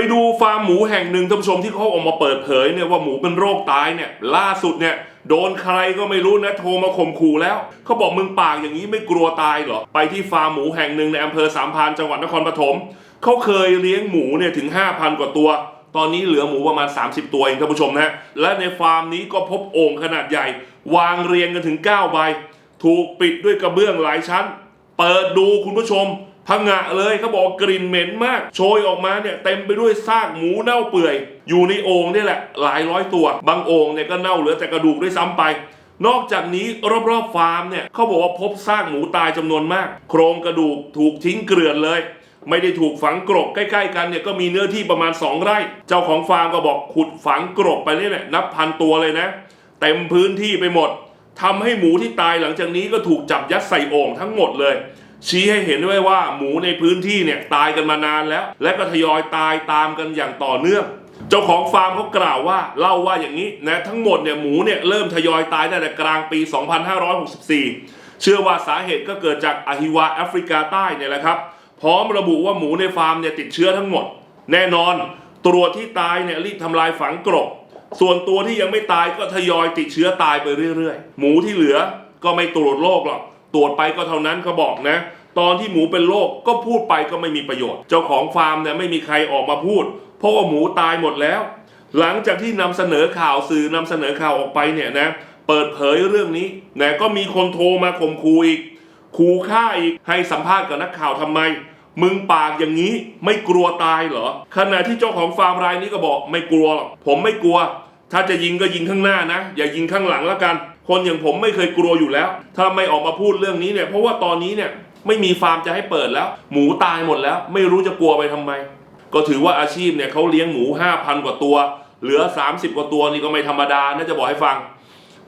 ไปดูฟาร์มหมูแห่งหนึ่งท่านผู้ชมที่เขาออกมาเปิดเผยเนี่ยว่าหมูเป็นโรคตายเนี่ยล่าสุดเนี่ยโดนใครก็ไม่รู้นะโทรมาข่มขู่แล้วเขาบอกมึงปากอย่างนี้ไม่กลัวตายเหรอ ไปที่ฟาร์มหมูแห่งหนึ่งในอำเภอสามพานจังหวัดนครปฐมเขาเคยเลี้ยงหมูเนี่ยถึง 5,000 กว่าตัว ตอนนี้เหลือหมูประมาณ 30 ตัวเองท่านผู้ชมนะฮะและในฟาร์มนี้ก็พบโอ่งขนาดใหญ่ วางเรียงกันถึง9ใบถูกปิดด้วยกระเบื้องหลายชั้น เปิดดูคุณผู้ชม พังงะเลยเขาบอกกลิ่นเหม็นมาก โชยออกมาเนี่ยเต็มไปด้วยซากหมูเน่าเปื่อย อยู่ในโอ่งนี่แหละ หลายร้อยตัว บางโอ่งเนี่ยก็เน่าเหลือแต่กระดูกด้วยซ้ำไป นอกจากนี้รอบๆฟาร์มเนี่ยเขาบอกว่าพบซากหมูตายจำนวนมาก โครงกระดูกถูกทิ้งเกลื่อนเลยไม่ได้ถูกฝังกรบใกล้ๆกันเนี่ยก็มีเนื้อที่ประมาณ 2 ไร่ เจ้าของฟาร์มก็บอกขุดฝังกรบไปเนี่ยนับพันตัวเลยนะ เต็มพื้นที่ไปหมดทำให้หมูที่ตายหลังจากนี้ก็ถูกจับยัดใส่โอ่งทั้งหมดเลย ชี้ให้เห็นด้วยว่าหมูในพื้นที่เนี่ยตายกันมานานแล้ว และก็ทยอยตายตามกันอย่างต่อเนื่อง เจ้าของฟาร์มเขากล่าวว่าเล่าว่าอย่างนี้นะทั้งหมดเนี่ยหมูเนี่ยเริ่มทยอยตายตั้งแต่กลางปี 2564 เชื่อว่าสาเหตุก็เกิดจากอะฮิวาแอฟริกาใต้เนี่ยแหละครับพร้อมระบุว่าหมูในฟาร์มเนี่ยติดเชื้อทั้งหมด แน่นอนตัวที่ตายเนี่ยรีบทำลายฝังกรบส่วนตัวที่ยังไม่ตายก็ทยอยติดเชื้อตายไปเรื่อยๆ หมูที่เหลือก็ไม่ตรวจโรคหรอก ตรวจไปก็เท่านั้นเขาบอกนะ ตอนที่หมูเป็นโรคก็พูดไปก็ไม่มีประโยชน์ เจ้าของฟาร์มเนี่ยไม่มีใครออกมาพูด เพราะว่าหมูตายหมดแล้ว หลังจากที่นำเสนอข่าวสื่อนำเสนอข่าวออกไปเนี่ยนะเปิดเผยเรื่องนี้นะก็มีคนโทรมาข่มขู่อีกขู่ฆ่าอีกให้สัมภาษณ์กับนักข่าวทำไม มึงปากอย่างนี้ไม่กลัวตายเหรอขณะที่เจ้าของฟาร์มรายนี้ก็บอกไม่กลัวหรอกผมไม่กลัว ถ้าจะยิงก็ยิงข้างหน้านะ อย่ายิงข้างหลังแล้วกัน คนอย่างผมไม่เคยกลัวอยู่แล้ว ถ้าไม่ออกมาพูดเรื่องนี้เนี่ย เพราะว่าตอนนี้เนี่ยไม่มีฟาร์มจะให้เปิดแล้ว หมูตายหมดแล้ว ไม่รู้จะกลัวไปทำไม ก็ถือว่าอาชีพเนี่ยเขาเลี้ยงหมู 5,000 กว่าตัว เหลือ 30 กว่าตัวนี่ก็ไม่ธรรมดาน่าจะบอกให้ฟัง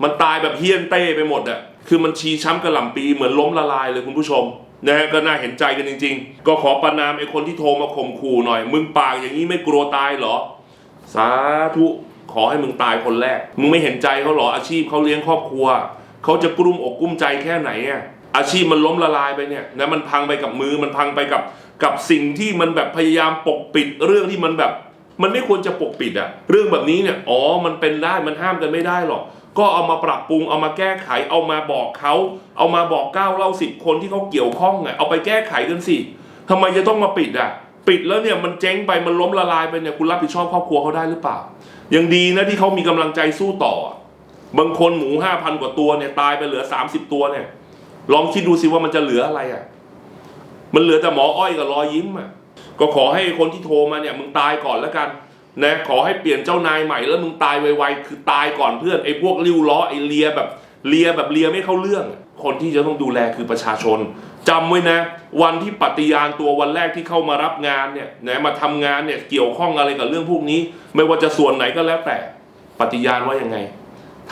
มันตายแบบเฮี้ยนเต้ไปหมดอะคือมันชีช้ำกระหล่ำปีเหมือนล้มละลายเลยคุณผู้ชมนะฮะก็น่าเห็นใจกันจริง ๆ ก็ขอประนามไอ้คนที่โทรมาข่มขู่หน่อย มึงปากอย่างนี้ไม่กลัวตายเหรอ สาธุ ขอให้มึงตายคนแรก มึงไม่เห็นใจเขาหรออาชีพเขาเลี้ยงครอบครัว เขาจะกลุ้มอกกลุ้มใจแค่ไหนอะอาชีพมันล้มละลายไปเนี่ยนะมันพังไปกับมือมันพังไปกับกับสิ่งที่มันแบบพยายามปกปิดเรื่องที่มันแบบ มันไม่ควรจะปกปิดอะเรื่องแบบนี้เนี่ยอ๋อมันเป็นได้มันห้ามกันไม่ได้หรอกก็เอามาปรับปรุงเอามาแก้ไขเอามาบอกเขาเอามาบอกเก้าเล่าสิบคนที่เขาเกี่ยวข้องอะเอาไปแก้ไขกันสิทำไมจะต้องมาปิดอะปิดแล้วเนี่ยมันเจ๊งไปมันล้มละลายไปเนี่ยคุณรับผิดชอบครอบครัวเขาได้หรือเปล่า ยังดีนะที่เขามีกำลังใจสู้ต่อ บางคนหมูห้าพันกว่าตัวเนี่ยตายไปเหลือสามสิบตัวเนี่ย ลองคิดดูสิว่ามันจะเหลืออะไรอะมันเหลือแต่หมออ้อยกับรอยยิ้มอะ ก็ขอให้คนที่โทรมาเนี่ยมึงตายก่อนแล้วกันนะขอให้เปลี่ยนเจ้านายใหม่แล้วมึงตายไวๆคือตายก่อนเพื่อนไอ้พวกริ้วล้อไอ้เลียแบบเลียแบบเลียไม่เข้าเรื่อง คนที่จะต้องดูแลคือประชาชนจำไว้นะ วันที่ปฏิญาณตัววันแรกที่เข้ามารับงานเนี่ยนะมาทำงานเนี่ยเกี่ยวข้องอะไรกับเรื่องพวกนี้ ไม่ว่าจะส่วนไหนก็แล้วแต่ปฏิญาณว่ายังไง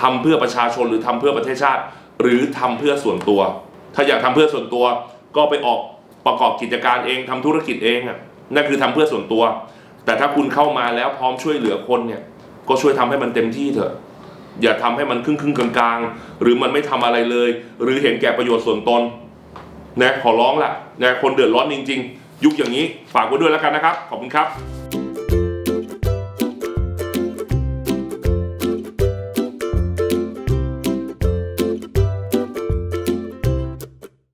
ทำเพื่อประชาชนหรือทำเพื่อประเทศชาติ หรือทำเพื่อส่วนตัว ถ้าอยากทำเพื่อส่วนตัว ก็ไปออกประกอบกิจการเองทำธุรกิจเองอะนั่นคือทำเพื่อส่วนตัว แต่ถ้าคุณเข้ามาแล้วพร้อมช่วยเหลือคนเนี่ยก็ช่วยทำให้มันเต็มที่เถอะ อย่าทำให้มันครึ่งครึ่งๆกลางๆ หรือมันไม่ทำอะไรเลย หรือเห็นแก่ประโยชน์ส่วนตนนะขอร้องละนะคนเดือดร้อนจริง ๆ ยุคอย่างนี้ฝากไว้ด้วยแล้วกันนะครับ ขอบคุณครับ